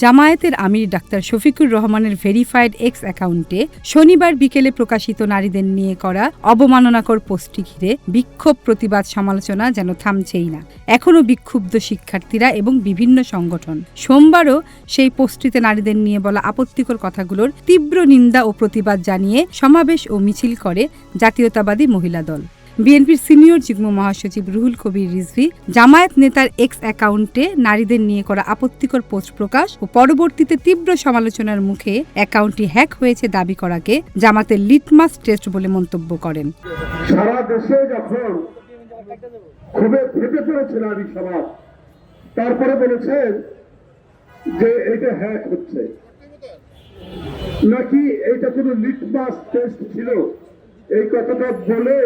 জামায়াতের আমির ডাক্তার শফিকুর রহমানের verified x অ্যাকাউন্টে শনিবার বিকেলে প্রকাশিত নারীদের নিয়ে করা অবমাননাকর পোস্টটি ঘিরে বিক্ষোভ প্রতিবাদ সমালোচনা যেন থামছেই না। এখনও বিক্ষুব্ধ শিক্ষার্থীরা এবং বিভিন্ন সংগঠন। সোমবারও সেই পোস্টটিতে নারীদের নিয়ে বলা আপত্তিকর কথাগুলোর তীব্র নিন্দা ও প্রতিবাদ জানিয়ে সমাবেশ ও মিছিল করে জাতীয়তাবাদী মহিলা দল। বিএনপির সিনিয়র যুগ্ম মহাসচিব রুহুল কবির রিজভি, জামায়াত নেতার এক্স অ্যাকাউন্টে নারীদের নিয়ে করা আপত্তিকর পোস্ট প্রকাশ ও পরবর্তীতে তীব্র সমালোচনার মুখে অ্যাকাউন্টটি হ্যাক হয়েছে দাবি করাকে জামাতের লিটমাস টেস্ট বলে মন্তব্য করেন। সারা দেশে যখন খুবই ফেটে পড়েছে নারী সমাজ, তারপরে বলেছেন যে এটা হ্যাক হচ্ছে। নাকি এটা কোনো লিটমাস টেস্ট ছিল? এই কথাটা বলে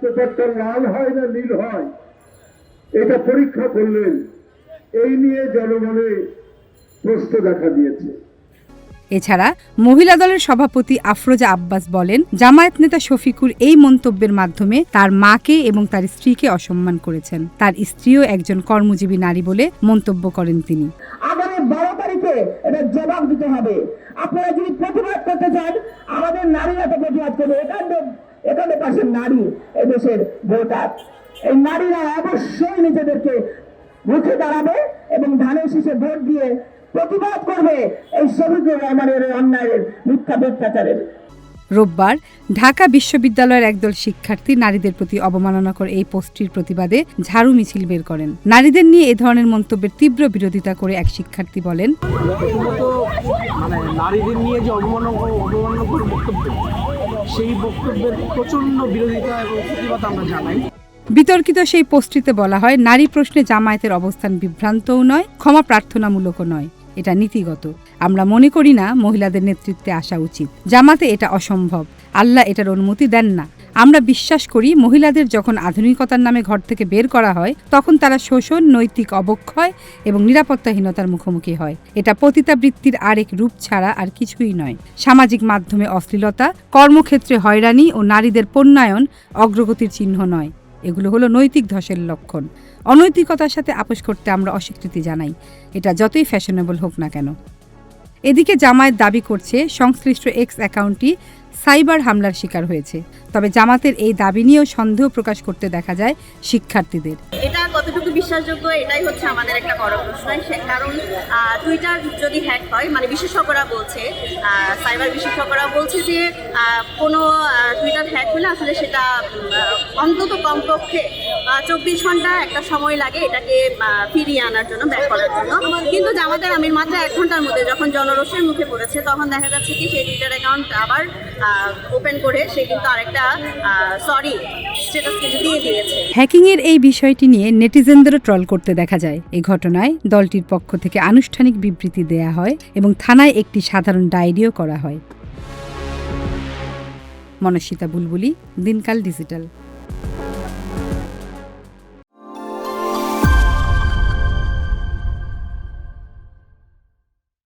পেপারটা লাল হয় না নীল হয়? এটা পরীক্ষা করলেন। এই নিয়ে জনমনে প্রশ্ন দেখা দিয়েছে। এছাড়া মহিলা দলের সভাপতি আফরোজা আব্বাস বলেন জামায়াত নেতা শফিকুর এই মন্তব্যের মাধ্যমে তার মাকে এবং তার স্ত্রীকে অসম্মান করেছেন। তার স্ত্রীও একজন কর্মজীবী নারী বলে মন্তব্য করেন তিনি। আগামী বারো তারিখে এটা জবাব দিতে হবে। আপনারা যদি প্রতিবাদ করতে চান আমাদের নারীরা তো প্রতিবাদ করবে। একান্ন একান্ন পার্সেন্ট নারী এদেশের ভোটার। এই নারীরা অবশ্যই নিজেদেরকে রুখে দাঁড়াবে এবং ধানের শীষে ভোট দিয়ে প্রতিবাদ করবে। এই শফিকুর রহমানের অন্যায়ের মিথ্যা অত্যাচারের রোববার ঢাকা বিশ্ববিদ্যালয়ের একদল শিক্ষার্থী নারীদের প্রতি অবমাননাকর এই পোস্টটির প্রতিবাদে ঝাড়ু মিছিল বের করেন। নারীদের নিয়ে এ ধরনের মন্তব্যের তীব্র বিরোধিতা করে এক শিক্ষার্থী বলেন মানে নারীদের নিয়ে যে অবমাননা অবমাননাকর বক্তব্য সেই বক্তব্যের প্রচণ্ড বিরোধিতা এবং প্রতিবাদ আমরা জানাই। বিতর্কিত সেই পোস্টটিতে বলা হয়, নারী প্রশ্নে জামায়াতের অবস্থান বিভ্রান্তও নয়, ক্ষমা প্রার্থনামূলকও নয়। এটা নীতিগত। আমরা মনে করি না মহিলাদের নেতৃত্বে আসা উচিত। জামাতে এটা অসম্ভব। আল্লাহ এটার অনুমতি দেন না। আমরা বিশ্বাস করি মহিলাদের যখন আধুনিকতার নামে ঘর থেকে বের করা হয়, তখন তারা শোষণ, নৈতিক অবক্ষয় এবং নিরাপত্তাহীনতার মুখোমুখি হয়। এটা পতিতাবৃত্তির আরেক রূপ ছাড়া আর কিছুই নয়। সামাজিক মাধ্যমে অশ্লীলতা, কর্মক্ষেত্রে হয়রানি ও নারীদের পণ্যায়ন অগ্রগতির চিহ্ন নয়। এগুলো হলো নৈতিক ধসের লক্ষণ। অনৈতিকতার সাথে আপোষ করতে আমরা অস্বীকৃতি জানাই। এটা যতই ফ্যাশনেবল হোক না কেন। এদিকে জামায়াত দাবি করছে, সংশ্লিষ্ট এক্স অ্যাকাউন্টটি সাইবার হামলার শিকার হয়েছে। তবে জামাতের এই দাবি নিয়েও সন্দেহ প্রকাশ করতে দেখা যায় শিক্ষার্থীদের। এটা কতটুকু বিশ্বাসযোগ্য, এটাই হচ্ছে আমাদের একটা বড় প্রশ্ন। কারণ টুইটার যদি হ্যাক হয় মানে বিশেষজ্ঞরা বলছে সাইবার বিশেষজ্ঞরা বলছে যে কোনো টুইটার হ্যাক হলে আসলে সেটা অন্তত কমপক্ষে চব্বিশ ঘণ্টা একটা সময় লাগে এটাকে ফিরিয়ে আনার জন্য ব্যাক করার জন্য। কিন্তু জামাতের আমির মাত্র এক ঘণ্টার মধ্যে যখন জনরোষের মুখে পড়েছে, তখন দেখা যাচ্ছে কি সেই টুইটার অ্যাকাউন্ট আবার ওপেন করে সে কিন্তু আরেকটা সরি স্ট্যাটাস হ্যাকিংয়ের এই বিষয়টি নিয়ে নেটিজেনদেরও ট্রল করতে দেখা যায়। এই ঘটনায় দলটির পক্ষ থেকে আনুষ্ঠানিক বিবৃতি দেয়া হয় এবং থানায় একটি সাধারণ ডায়েরিও করা হয়। মনস্বিতা বুলবুলি, দিনকাল ডিজিটাল।